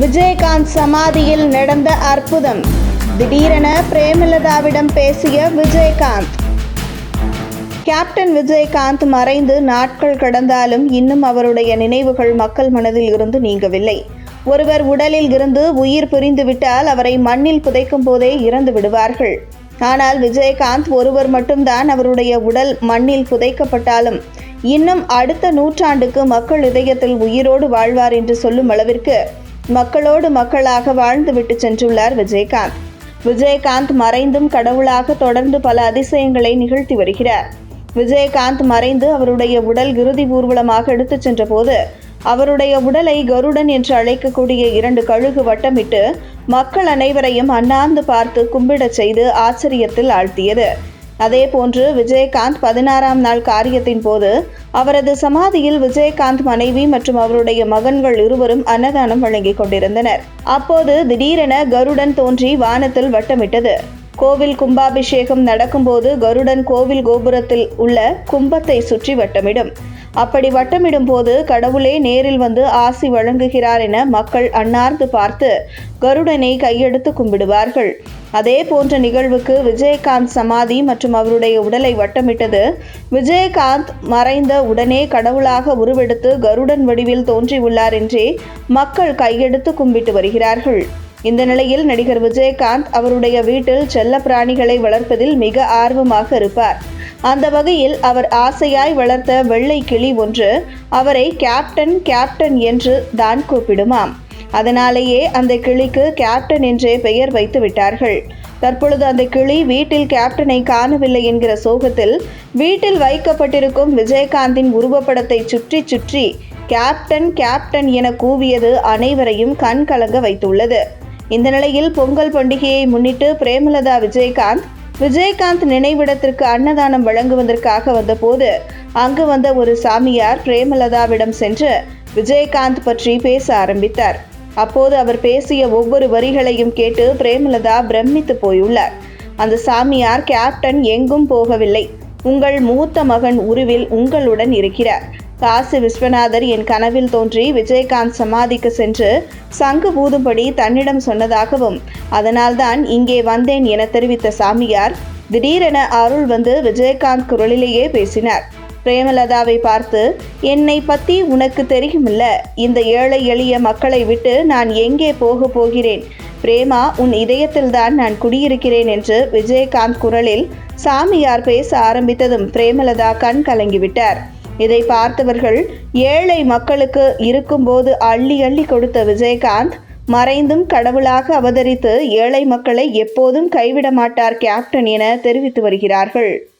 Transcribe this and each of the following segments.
விஜயகாந்த் சமாதியில் நடந்த அற்புதம். திடீரென பிரேமலதாவிடம் பேசிய விஜயகாந்த். கேப்டன் விஜயகாந்த் மறைந்து நாட்கள் கடந்தாலும் இன்னும் அவருடைய நினைவுகள் மக்கள் மனதில் இருந்து நீங்கவில்லை. ஒருவர் உடலில் இருந்து உயிர் பிரிந்துவிட்டால் அவரை மண்ணில் புதைக்கும் போதே இறந்து விடுவார்கள். ஆனால் விஜயகாந்த் ஒருவர் மட்டும்தான் அவருடைய உடல் மண்ணில் புதைக்கப்பட்டாலும் இன்னும் அடுத்த நூற்றாண்டுக்கு மக்கள் இதயத்தில் உயிரோடு வாழ்வார் என்று சொல்லும் அளவிற்கு மக்களோடு மக்களாக வாழ்ந்துவிட்டு சென்றுள்ளார் விஜயகாந்த். விஜயகாந்த் மறைந்தும் கடவுளாக தொடர்ந்து பல அதிசயங்களை நிகழ்த்தி வருகிறார். விஜயகாந்த் மறைந்து அவருடைய உடல் இறுதி ஊர்வலமாக எடுத்துச் சென்றபோது அவருடைய உடலை கருடன் என்று அழைக்கக்கூடிய இரண்டு கழுகு வட்டமிட்டு மக்கள் அனைவரையும் அண்ணாந்து பார்த்து கும்பிடச் செய்து ஆச்சரியத்தில் ஆழ்த்தியது. அதேபோன்று விஜயகாந்த் பதினாறாம் நாள் காரியத்தின் போது அவரது சமாதியில் விஜயகாந்த் மனைவி மற்றும் அவருடைய மகன்கள் இருவரும் அன்னதானம் வழங்கிக் கொண்டிருந்தனர். அப்போது திடீரென கருடன் தோன்றி வானத்தில் வட்டமிட்டது. கோவில் கும்பாபிஷேகம் நடக்கும்போது கருடன் கோவில் கோபுரத்தில் உள்ள கும்பத்தை சுற்றி வட்டமிடும். அப்படி வட்டமிடும் போது கடவுளே நேரில் வந்து ஆசி வழங்குகிறார் என மக்கள் அன்னார்ந்து பார்த்து கருடனை கையெடுத்து கும்பிடுவார்கள். அதே போன்ற நிகழ்வுக்கு விஜயகாந்த் சமாதி மற்றும் அவருடைய உடலை வட்டமிட்டது. விஜயகாந்த் மறைந்த உடனே கடவுளாக உருவெடுத்து கருடன் வடிவில் தோன்றியுள்ளார் என்றே மக்கள் கையெடுத்து கும்பிட்டு வருகிறார்கள். இந்த நிலையில் நடிகர் விஜயகாந்த் அவருடைய வீட்டில் செல்ல பிராணிகளை வளர்ப்பதில் மிக ஆர்வமாக இருப்பார். அந்த வகையில் அவர் ஆசையாய் வளர்த்த வெள்ளை கிளி ஒன்று அவரை கேப்டன் கேப்டன் என்று தான் கூப்பிடுமாம். அதனாலேயே அந்த கிளிக்கு கேப்டன் என்றே பெயர் வைத்து விட்டார்கள். தற்பொழுது அந்த கிளி வீட்டில் கேப்டனை காணவில்லை என்கிற சோகத்தில் வீட்டில் வைக்கப்பட்டிருக்கும் விஜயகாந்தின் உருவப்படத்தை சுற்றி சுற்றி கேப்டன் கேப்டன் என கூவியது அனைவரையும் கண் கலங்க வைத்துள்ளது. இந்த நிலையில் பொங்கல் பண்டிகையை முன்னிட்டு பிரேமலதா விஜயகாந்த் விஜயகாந்த் நினைவிடத்திற்கு அன்னதானம் வழங்குவதற்காக வந்தபோது அங்கு வந்த ஒரு சாமியார் பிரேமலதாவிடம் சென்று விஜயகாந்த் பற்றி பேச ஆரம்பித்தார். அப்போது அவர் பேசிய ஒவ்வொரு வரிகளையும் கேட்டு பிரேமலதா பிரமித்து போயுள்ளார். அந்த சாமியார் கேப்டன் எங்கும் போகவில்லை. உங்கள் மூத்த மகன் உருவில் உங்களுடன் இருக்கிறார். காசி விஸ்வநாதர் என் கனவில் தோன்றி விஜயகாந்த் சமாதிக்கு சென்று சங்கு பூதும்படி தன்னிடம் சொன்னதாகவும் அதனால்தான் இங்கே வந்தேன் என தெரிவித்த சாமியார் திடீரென அருள் வந்து விஜயகாந்த் குரலிலேயே பேசினார். பிரேமலதாவை பார்த்து என்னை பத்தி உனக்கு தெரியுமில்ல? இந்த ஏழை எளிய மக்களை விட்டு நான் எங்கே போக போகிறேன்? பிரேமா உன் இதயத்தில்தான் நான் குடியிருக்கிறேன் என்று விஜயகாந்த் குரலில் சாமியார் பேச ஆரம்பித்ததும் பிரேமலதா கண் கலங்கிவிட்டார் இதை பார்த்தவர்கள் ஏழை மக்களுக்கு இருக்கும்போது அள்ளி அள்ளி கொடுத்த விஜயகாந்த் மறைந்தும் கடவுளாக அவதரித்து ஏழை மக்களை எப்போதும் கைவிட மாட்டார் கேப்டன் என தெரிவித்து வருகிறார்கள்.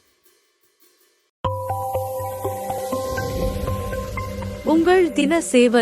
உங்கள் தின சேவல்